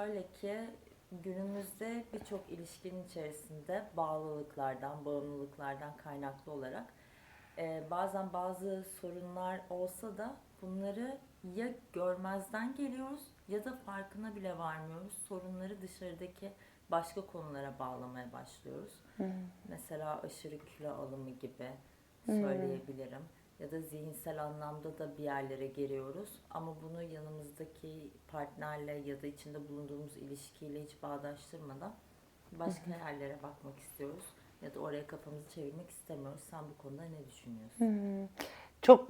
şöyle ki günümüzde birçok ilişkinin içerisinde bağlılıklardan, bağımlılıklardan kaynaklı olarak e, bazen bazı sorunlar olsa da bunları ya görmezden geliyoruz ya da farkına bile varmıyoruz. Sorunları dışarıdaki başka konulara bağlamaya başlıyoruz. Mesela aşırı kilo alımı gibi söyleyebilirim. Ya da zihinsel anlamda da bir yerlere geliyoruz. Ama bunu yanımızdaki partnerle ya da içinde bulunduğumuz ilişkiyle hiç bağdaştırmadan başka yerlere bakmak istiyoruz. Ya da oraya kafamızı çevirmek istemiyoruz. Sen bu konuda ne düşünüyorsun? Çok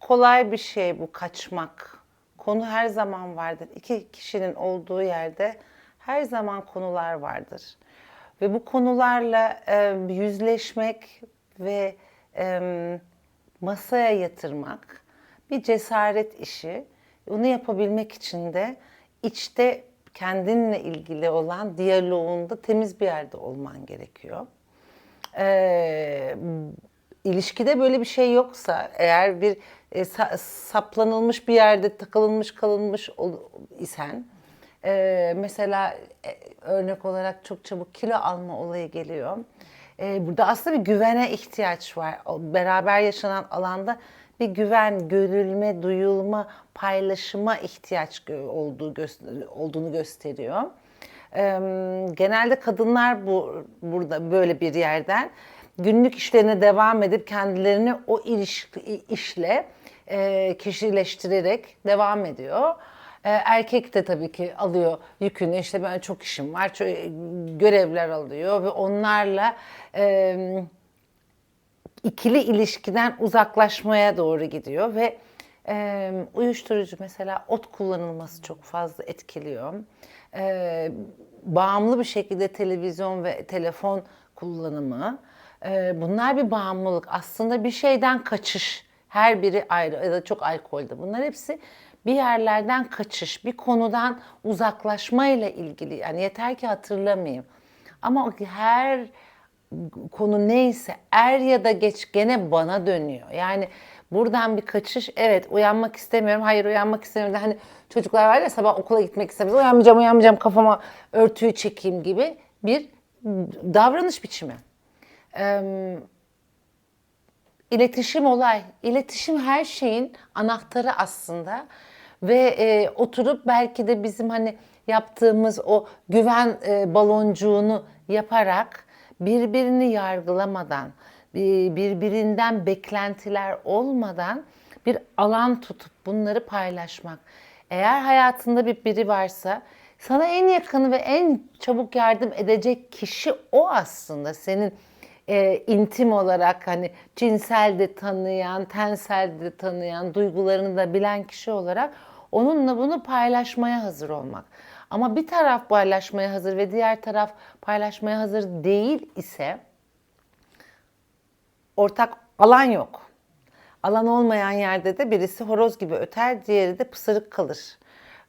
kolay bir şey bu kaçmak. Konu her zaman vardır. İki kişinin olduğu yerde her zaman konular vardır. Ve bu konularla e, yüzleşmek ve e, masaya yatırmak bir cesaret işi. Onu yapabilmek için de içte kendinle ilgili olan diyaloğunda temiz bir yerde olman gerekiyor. Ee, ilişkide böyle bir şey yoksa eğer bir e, sa- saplanılmış bir yerde takılınmış kalınmış ol- isen e, mesela e, örnek olarak çok çabuk kilo alma olayı geliyor. E, burada aslında bir güvene ihtiyaç var. Beraber yaşanan alanda bir güven, görülme, duyulma, paylaşıma ihtiyaç olduğu olduğunu gösteriyor. Eee, genelde kadınlar bu burada böyle bir yerden günlük işlerine devam edip kendilerini o ilişki, işle eee, kişileştirerek devam ediyor. Eee, erkek de tabii ki alıyor yükünü işte ben çok işim var çok, görevler alıyor ve onlarla eee ikili ilişkiden uzaklaşmaya doğru gidiyor ve e, uyuşturucu mesela ot kullanılması çok fazla etkiliyor. E, bağımlı bir şekilde televizyon ve telefon kullanımı e, bunlar bir bağımlılık. Aslında bir şeyden kaçış. Her biri ayrı ya da çok alkolde. Bunlar hepsi bir yerlerden kaçış, bir konudan uzaklaşmayla ilgili. Yani yeter ki hatırlamayayım. Ama her konu neyse er ya da geç gene bana dönüyor. Yani buradan bir kaçış evet uyanmak istemiyorum hayır uyanmak istemiyorum. Hani çocuklar var ya sabah okula gitmek istemiyor uyanmayacağım uyanmayacağım kafama örtüyü çekeyim gibi bir davranış biçimi. Ee, İletişim olay. İletişim her şeyin anahtarı aslında. Ve e, oturup belki de bizim hani yaptığımız o güven e, baloncuğunu yaparak birbirini yargılamadan, bir- birbirinden beklentiler olmadan bir alan tutup bunları paylaşmak. Eğer hayatında bir biri varsa sana en yakını ve en çabuk yardım edecek kişi o aslında senin e, intim olarak hani cinsel de tanıyan, tensel de tanıyan, duygularını da bilen kişi olarak onunla bunu paylaşmaya hazır olmak. Ama bir taraf paylaşmaya hazır ve diğer taraf paylaşmaya hazır değil ise ortak alan yok. Alan olmayan yerde de birisi horoz gibi öter, diğeri de pısırık kalır.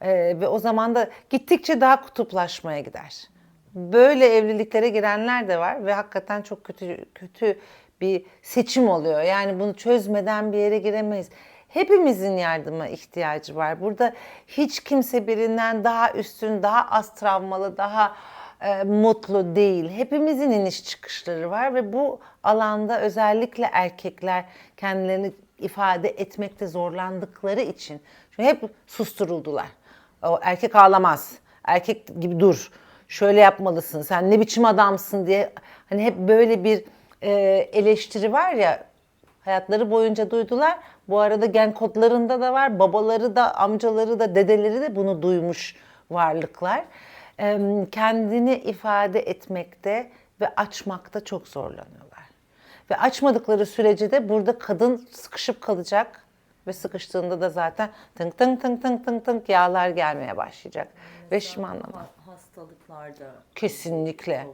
Ee, ve o zaman da gittikçe daha kutuplaşmaya gider. Böyle evliliklere girenler de var ve hakikaten çok kötü kötü bir seçim oluyor. Yani bunu çözmeden bir yere giremeyiz. Hepimizin yardıma ihtiyacı var. Burada hiç kimse birinden daha üstün, daha az travmalı, daha e, mutlu değil. Hepimizin iniş çıkışları var ve bu alanda özellikle erkekler kendilerini ifade etmekte zorlandıkları için çünkü hep susturuldular. O erkek ağlamaz. Erkek gibi dur. Şöyle yapmalısın. Sen ne biçim adamsın diye hani hep böyle bir e, eleştiri var ya hayatları boyunca duydular. Bu arada gen kodlarında da var. Babaları da, amcaları da, dedeleri de bunu duymuş varlıklar. Ee, Kendini ifade etmekte ve açmakta çok zorlanıyorlar. Ve açmadıkları sürece de burada kadın sıkışıp kalacak ve sıkıştığında da zaten tınk tınk tınk tınk tınk tınk yağlar gelmeye başlayacak. Ve şişmanlama. Ha- Hastalıklarda Kesinlikle.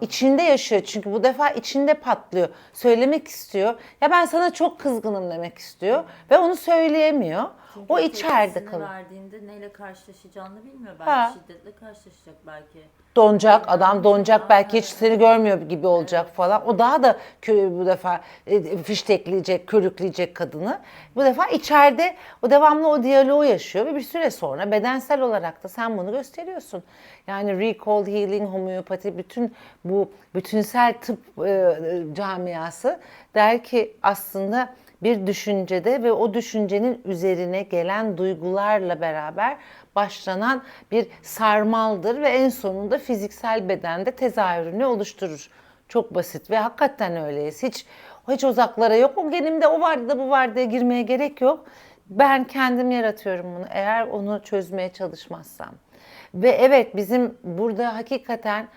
İçinde yaşıyor çünkü bu defa içinde patlıyor. Söylemek istiyor. Ya ben sana çok kızgınım demek istiyor ve onu söyleyemiyor. Çünkü o içeride kalır. verdiğinde neyle karşılaşacağını bilmiyor. Belki Ha. şiddetle karşılaşacak belki. Donacak, adam donacak belki hiç evet. seni görmüyor gibi olacak falan. O daha da bu defa e, fiştekleyecek, körükleyecek kadını. Bu defa içeride o devamlı o diyaloğu yaşıyor ve bir süre sonra bedensel olarak da sen bunu gösteriyorsun. Yani recall, healing, homeopati bütün bu bütünsel tıp e, camiası der ki aslında bir düşüncede ve o düşüncenin üzerine gelen duygularla beraber başlanan bir sarmaldır ve en sonunda fiziksel bedende tezahürünü oluşturur. Çok basit ve hakikaten öyleyiz. Hiç hiç uzaklara yok. O genimde o vardı da bu vardı diye girmeye gerek yok. Ben kendim yaratıyorum bunu eğer onu çözmeye çalışmazsam. Ve evet bizim burada hakikaten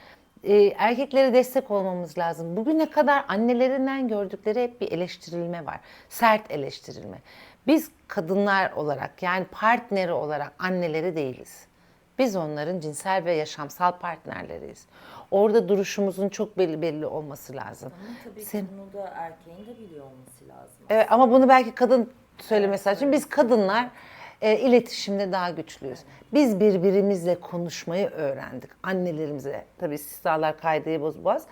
e, erkeklere destek olmamız lazım. Bugüne kadar annelerinden gördükleri hep bir eleştirilme var. Sert eleştirilme. Biz kadınlar olarak yani partneri olarak anneleri değiliz. Biz onların cinsel ve yaşamsal partnerleriyiz. Orada duruşumuzun çok belli belli olması lazım. Ama tabii Sen- bunu da erkeğin de biliyor olması lazım. Evet, ama bunu belki kadın söylemesi lazım. Çünkü biz kadınlar e, iletişimde daha güçlüyüz. Biz birbirimizle konuşmayı öğrendik. Annelerimizle, tabii istisnalar kaydeyi bozmaz.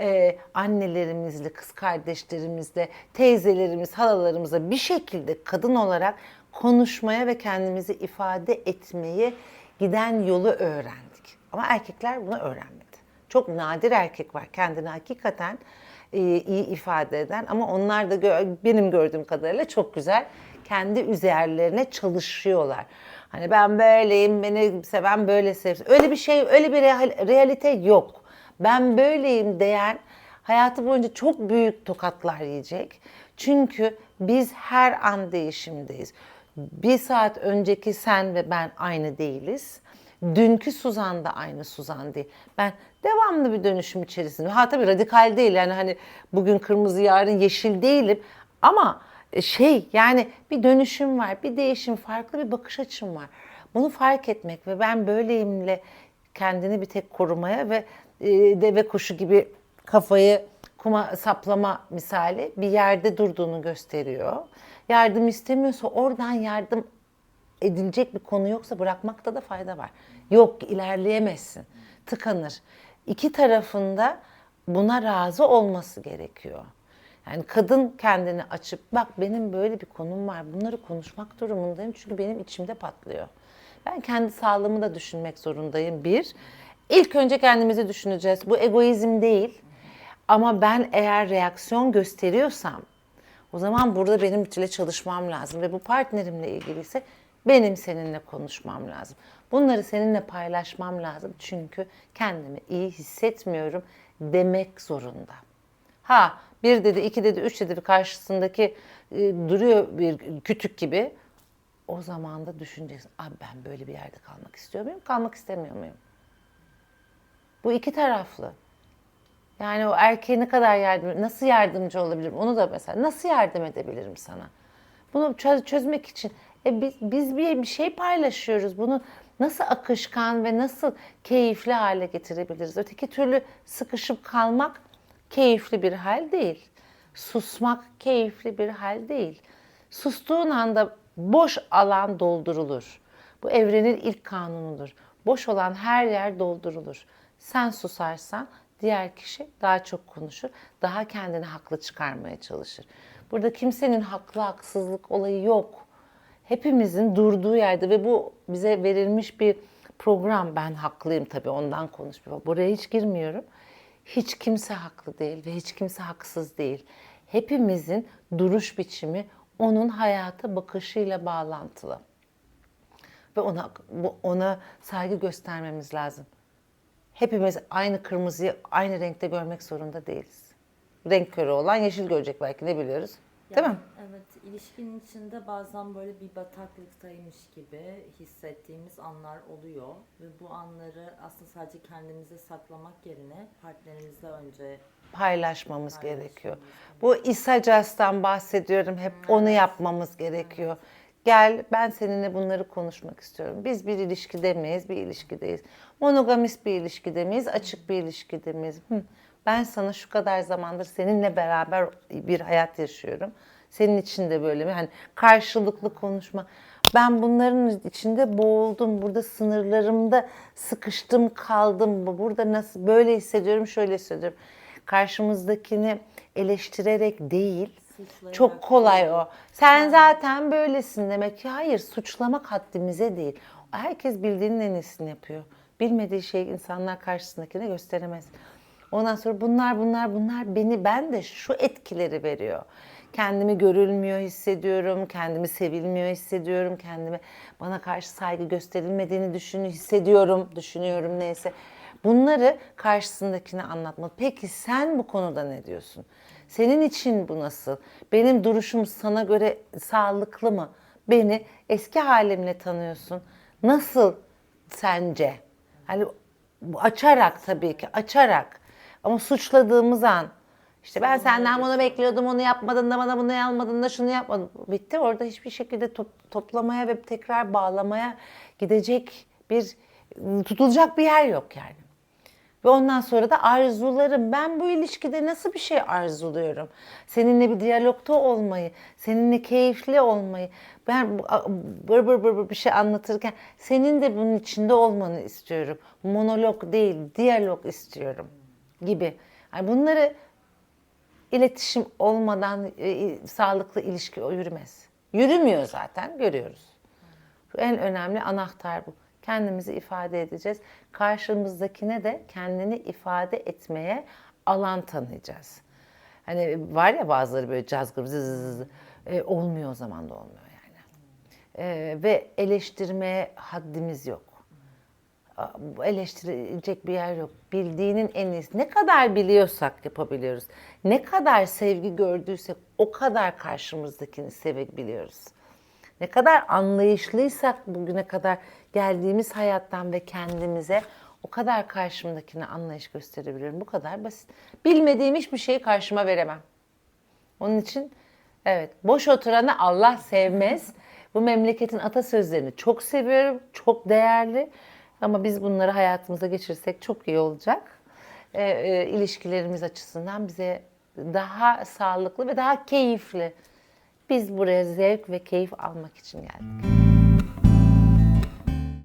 E, annelerimizle, kız kardeşlerimizle, teyzelerimiz, halalarımızla bir şekilde kadın olarak konuşmaya ve kendimizi ifade etmeyi giden yolu öğrendik. Ama erkekler bunu öğrenmedi. Çok nadir erkek var kendini hakikaten e, iyi ifade eden ama onlar da gö- benim gördüğüm kadarıyla çok güzel kendi üzerlerine çalışıyorlar. Hani ben böyleyim, beni seven böyle sevsin. Öyle bir şey, öyle bir real- realite yok. Ben böyleyim diyen hayatı boyunca çok büyük tokatlar yiyecek. Çünkü biz her an değişimdeyiz. Bir saat önceki sen ve ben aynı değiliz. Dünkü Suzan da aynı Suzan değil. Ben devamlı bir dönüşüm içerisindeyim. Ha tabii radikal değil yani hani bugün kırmızı yarın yeşil değilim. Ama şey yani bir dönüşüm var, bir değişim, farklı bir bakış açım var. Bunu fark etmek ve ben böyleyimle kendini bir tek korumaya ve e, deve kuşu gibi kafayı kuma saplama misali bir yerde durduğunu gösteriyor. Yardım istemiyorsa oradan yardım edilecek bir konu yoksa bırakmakta da fayda var. Yok ilerleyemezsin. Tıkanır. İki tarafında buna razı olması gerekiyor. Yani kadın kendini açıp bak benim böyle bir konum var. Bunları konuşmak durumundayım çünkü benim içimde patlıyor. Ben kendi sağlığımı da düşünmek zorundayım. Bir, ilk önce kendimizi düşüneceğiz. Bu egoizm değil. Ama ben eğer reaksiyon gösteriyorsam o zaman burada benim ile çalışmam lazım ve bu partnerimle ilgiliyse benim seninle konuşmam lazım. Bunları seninle paylaşmam lazım çünkü kendimi iyi hissetmiyorum demek zorunda. Ha bir dedi, iki dedi, üç dedi karşısındaki e, duruyor bir kütük gibi. O zaman da düşüneceksin. Abi ben böyle bir yerde kalmak istiyor muyum, kalmak istemiyor muyum? Bu iki taraflı. Yani o erkeğe ne kadar yardım, nasıl yardımcı olabilirim? Onu da mesela nasıl yardım edebilirim sana? Bunu çöz- çözmek için e biz, biz bir, bir şey paylaşıyoruz. Bunu nasıl akışkan ve nasıl keyifli hale getirebiliriz? Öteki türlü sıkışıp kalmak keyifli bir hal değil. Susmak keyifli bir hal değil. Sustuğun anda boş alan doldurulur. Bu evrenin ilk kanunudur. Boş olan her yer doldurulur. Sen susarsan diğer kişi daha çok konuşur, daha kendini haklı çıkarmaya çalışır. Burada kimsenin haklı haksızlık olayı yok. Hepimizin durduğu yerde ve bu bize verilmiş bir program. Ben haklıyım tabii ondan konuşmuyorum. Buraya hiç girmiyorum. Hiç kimse haklı değil ve hiç kimse haksız değil. Hepimizin duruş biçimi onun hayata bakışıyla bağlantılı. Ve ona bu- ona saygı göstermemiz lazım. Hepimiz aynı kırmızıyı aynı renkte görmek zorunda değiliz. Renk körü olan yeşil görecek belki ne biliyoruz. Değil mi? Evet, ilişkinin içinde bazen böyle bir bataklıktaymış gibi hissettiğimiz anlar oluyor ve bu anları aslında sadece kendimize saklamak yerine partnerimizle önce Paylaşmamız gerekiyor. Bu İsacas'tan bahsediyorum. Hep onu yapmamız gerekiyor. Gel ben seninle bunları konuşmak istiyorum. Biz bir ilişkide miyiz? Bir ilişkideyiz. Monogamist bir ilişkide miyiz? Açık bir ilişkide miyiz? Hı. Ben sana şu kadar zamandır seninle beraber bir hayat yaşıyorum. Senin için de böyle mi? Hani karşılıklı konuşma. Ben bunların içinde boğuldum. Burada sınırlarımda sıkıştım, kaldım. Bu- Burada nasıl böyle hissediyorum, şöyle hissediyorum. Karşımızdakini eleştirerek değil, Suçlayarak çok kolay o. Sen zaten böylesin demek ki. Hayır, suçlamak haddimize değil. Herkes bildiğinin en iyisini yapıyor. Bilmediği şeyi insanlar karşısındakine gösteremez. Ondan sonra bunlar bunlar bunlar beni ben de şu etkileri veriyor. Kendimi görülmüyor hissediyorum, kendimi sevilmiyor hissediyorum, kendimi bana karşı saygı gösterilmediğini düşünüyor, hissediyorum, düşünüyorum neyse. Bunları karşısındakine anlatmalı. Peki sen bu konuda ne diyorsun? Senin için bu nasıl? Benim duruşum sana göre sağlıklı mı? Beni eski halimle tanıyorsun. Nasıl sence? Hani açarak tabii ki açarak. Ama suçladığımız an işte ben senden bunu bekliyordum, onu yapmadın da bana bunu almadın da şunu yapmadın. Bitti orada hiçbir şekilde top- toplamaya ve tekrar bağlamaya gidecek bir tutulacak bir yer yok yani. Ve ondan sonra da arzularım. Ben bu ilişkide nasıl bir şey arzuluyorum? Seninle bir diyalogta olmayı, seninle keyifli olmayı. Ben bır bır bır bir şey anlatırken senin de bunun içinde olmanı istiyorum. Monolog değil, diyalog istiyorum gibi. Yani bunları iletişim olmadan e, sağlıklı ilişki yürümez. Yürümüyor zaten görüyoruz. En önemli anahtar bu. Kendimizi ifade edeceğiz. Karşımızdakine de kendini ifade etmeye alan tanıyacağız. Hani var ya bazıları böyle cazgır zız. E, olmuyor o zaman da olmuyor yani. E, ve eleştirmeye haddimiz yok. Eleştirilecek bir yer yok. Bildiğinin en iyisi. Ne kadar biliyorsak yapabiliyoruz. Ne kadar sevgi gördüysek o kadar karşımızdakini sevebiliyoruz. Ne kadar anlayışlıysak bugüne kadar geldiğimiz hayattan ve kendimize o kadar karşımdakine anlayış gösterebiliyorum. Bu kadar basit. Bilmediğim hiçbir şeyi karşıma veremem. Onun için evet boş oturanı Allah sevmez. Bu memleketin atasözlerini çok seviyorum. Çok değerli. Ama biz bunları hayatımıza geçirsek çok iyi olacak. Ee, e, ilişkilerimiz açısından bize daha sağlıklı ve daha keyifli. Biz buraya zevk ve keyif almak için geldik.